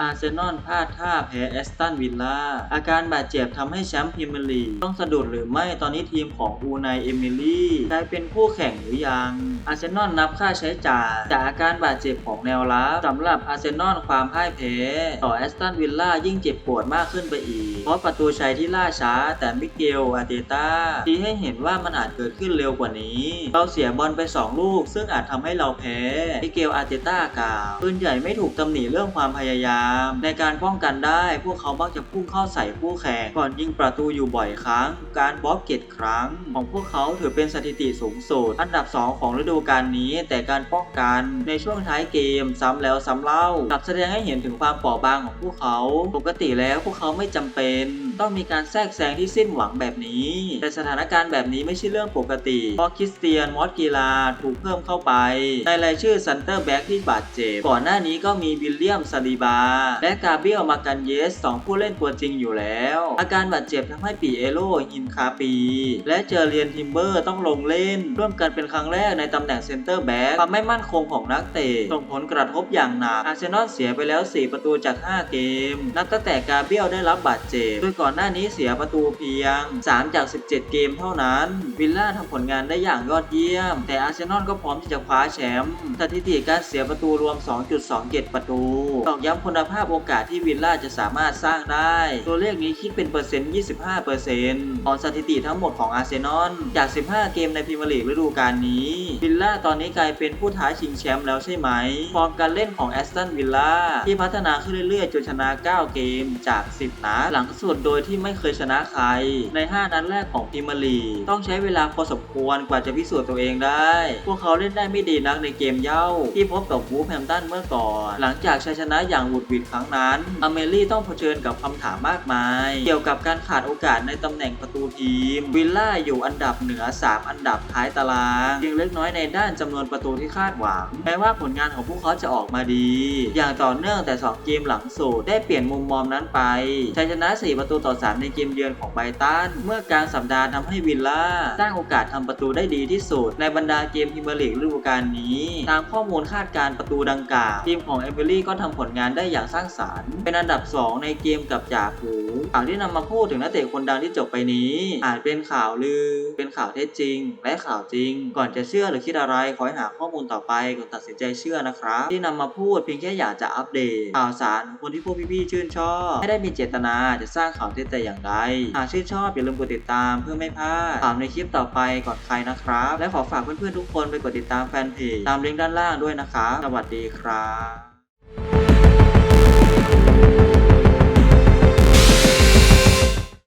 อาร์เซนอลพลาดท่าแพ้แอสตันวิลล่าอาการบาดเจ็บทำให้แชมป์พรีเมียร์ลีกต้องสะดุดหรือไม่ตอนนี้ทีมของอูนายเอมิลี่กลายเป็นคู่แข่งหรือยัง อาร์เซนอลนับค่าใช้จ่ายจากอาการบาดเจ็บของแนวรับสำหรับอาร์เซนอลความพ่ายแพ้ ต่อแอสตันวิลล่ายิ่งเจ็บปวดมากขึ้นไปอีก เพราะประตูชัยที่ล่าช้า แต่มิเกลอาร์เตต้าชี้ให้เห็นว่ามันอาจเกิดขึ้นเร็วกว่านี้ เราเสียบอลไป 2 ลูก ซึ่งอาจทำให้เราแพ้มิเกลอาร์เตต้ากล่าวปืนใหญ่ไม่ถูกตำหนิเรื่องความพยายามในการป้องกันได้ พวกเขามักจะพุ่งเข้าใส่คู่แข่งก่อนยิงประตูอยู่บ่อยครั้ง การบล็อกเจ็ดครั้ง ของพวกเขาถือเป็นสถิติสูงสุดอันดับ 2 ของฤดูกาลนี้ แต่การป้องกันในช่วงท้ายเกมซ้ำแล้วซ้ำเล่ากลับแสดงให้เห็นถึงความเปราะบางของพวกเขา ปกติแล้วพวกเขาไม่จำเป็น ต้องมีการแทรกแซงที่สิ้นหวังแบบนี้ แต่สถานการณ์แบบนี้ไม่ใช่เรื่องปกติเพราะคริสเตียนมอสกีลาถูกเพิ่มเข้าไป ในรายชื่อซันเตอร์แบ็กที่บาดเจ็บก่อนหน้านี้ก็มีวิลเลียมซาลีบาและกาเบียลมากันเยสสองผู้เล่นตัวจริงอยู่แล้ว อาการบาดเจ็บทำให้ปีเอโรฮินคาปี และเจอเรียนทิมเบอร์ต้องลงเล่น ร่วมกันเป็นครั้งแรกในตำแหน่งเซนเตอร์แบ็กความไม่มั่นคงของนักเตะส่งผลกระทบอย่างหนักอาร์เซนอลเสียไปแล้ว 4 ประตูจาก 5 เกม นับตั้งแต่กาเบียลได้รับบาดเจ็บโดยก่อนหน้านี้เสียประตูเพียง 3 จาก 17 เกมเท่านั้น วิลล่าทำผลงานได้อย่างยอดเยี่ยม แต่อาร์เซนอลก็พร้อมที่จะคว้าแชมป์สถิติการเสียประตูรวม 2.27 ประตูตอกย้ำคุณภาพโอกาสที่วิลล่าจะสามารถสร้างได้ ตัวเลขนี้คิดเป็นเปอร์เซ็นต์ 25%ของสถิติทั้งหมดของอาร์เซนอลจาก 15 เกมในพรีเมียร์ลีกฤดูกาลนี้วิลล่าตอนนี้กลายเป็นผู้ท้าชิงแชมป์แล้วใช่ไหมฟอร์มการเล่นของแอสตันวิลล่าที่พัฒนาขึ้นเรื่อยๆจนชนะ 9 เกมจาก 10 นัดหลังสุดโดยที่ไม่เคยชนะใคร ใน 5 นัดแรกของพรีเมียร์ลีกต้องใช้เวลาพอสมควรกว่าจะพิสูจน์ตัวเองได้ พวกเขาเล่นได้ไม่ดีนักในเกมเย้าที่พบกับวูฟแฮมตันเมื่อก่อน หลังจากชัยชนะอย่างหวุดหวิดครั้งนั้น อเมลี่ต้องเผชิญกับคำถามมากมาย เกี่ยวกับการขาดโอกาสในตำแหน่งประตูทีม วิลล่าอยู่อันดับเหนือ 3 อันดับท้ายตารางเพียงเล็กน้อยในด้านจำนวนประตูที่คาดหวัง แม้ว่าผลงานของพวกเขาจะออกมาดี อย่างต่อเนื่องแต่ 2 เกมหลังสุดได้เปลี่ยนมุมมองนั้นไปชัยชนะ 4 ประตูต่อ 3 ในเกมเยือนของไบตัน เมื่อกลางสัปดาห์ทำให้วิลล่าสร้างโอกาสทำประตูได้ดีที่สุด ในบรรดาเกมพรีเมียร์ลีกฤดูกาลนี้ ตามข้อมูลคาดการ์ประตูดังกล่าวทีมของเอเบอรี่ก็ทำผลงานได้อย่างสร้างสรรค์ เป็นอันดับ 2 ในเกมกับจ่าฝูข่าวที่นำมาพูดถึงนักเตะคนดังที่จบไปนี้ อาจเป็นข่าวลือ เป็นข่าวเท็จจริง และข่าวจริง ก่อนจะเชื่อหรือคิดอะไรขอให้หาข้อมูลต่อไปก่อนตัดสินใจเชื่อนะครับ ที่นำมาพูดเพียงแค่อยากจะอัปเดต ข่าวสารคนที่พวกพี่ๆชื่นชอบไม่ได้มีเจตนาจะสร้างข่าวเท็จแต่อย่างใดหากชื่นชอบอย่าลืมกดติดตามเพื่อไม่พลาดข่าวในคลิปต่อไปก่อนใครนะครับ และขอฝากเพื่อนๆทุกคนไปกดติดตามแฟนเพจตามลิงก์ด้านล่างด้วยนะครับสวัสดีครับ